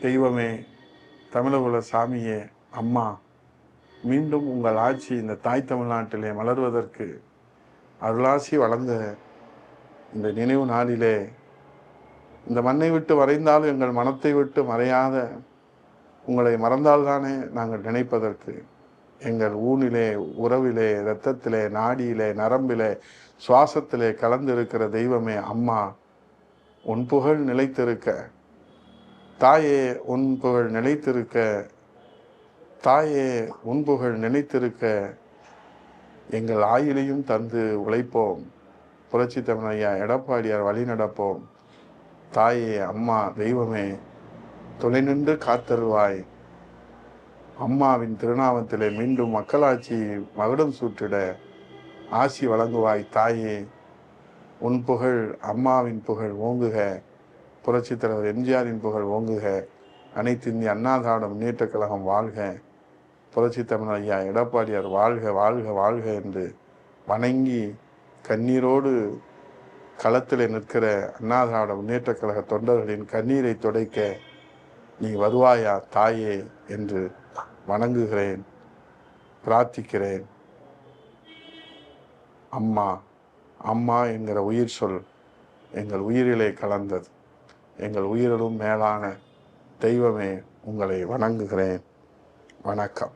தெய்வமே தமிழகுல சாமியே அம்மா மீண்டும் உங்கள் ஆட்சி இந்த தாய் தமிழ்நாட்டிலே மலர்வதற்கு அருளாசி வளர்ந்த இந்த நினைவு நாளிலே இந்த மண்ணை விட்டு மறைந்தாலும் எங்கள் மனத்தை விட்டு மறையாத உங்களை மறந்தால்தானே நாங்கள் நினைப்பதற்கு. எங்கள் ஊனிலே உறவிலே இரத்தத்திலே நாடியிலே நரம்பிலே சுவாசத்திலே கலந்திருக்கிற தெய்வமே அம்மா உன் புகழ் நிலைத்திருக்க தாயே உன் புகழ் நிலைத்திருக்க தாயே உன் புகழ் நிலைத்திருக்க எங்கள் ஆயிலையும் தந்து உழைப்போம். புரட்சி தமிழையா எடப்பாடியார் வழி நடப்போம். தாயே அம்மா தெய்வமே துணை நின்று காத்தருவாய். அம்மாவின் திருநாமத்திலே மீண்டும் மக்களாட்சி மகுடம் சூட்டிட ஆசி வழங்குவாய் தாயே. உன் புகழ் அம்மாவின் புகழ் ஓங்குக. புரட்சித் தலைவர் எம்ஜிஆரின் புகழ் ஓங்குக. அனைத்து இந்திய அண்ணா திராவிட முன்னேற்றக் கழகம் வாழ்க. புரட்சி தமிழ் ஐயா எடப்பாடியார் வாழ்க வாழ்க வாழ்க என்று வணங்கி கண்ணீரோடு களத்தில் நிற்கிற அண்ணா திராவிட முன்னேற்றக் கழக தொண்டர்களின் கண்ணீரை துடைக்க நீ வருவாயா தாயே என்று வணங்குகிறேன் பிரார்த்திக்கிறேன். அம்மா அம்மா என்கிற உயிர் சொல் எங்கள் உயிரிலே கலந்தது. எங்கள் உயிரிலும் மேலான தெய்வமே உங்களை வணங்குகிறேன். வணக்கம்.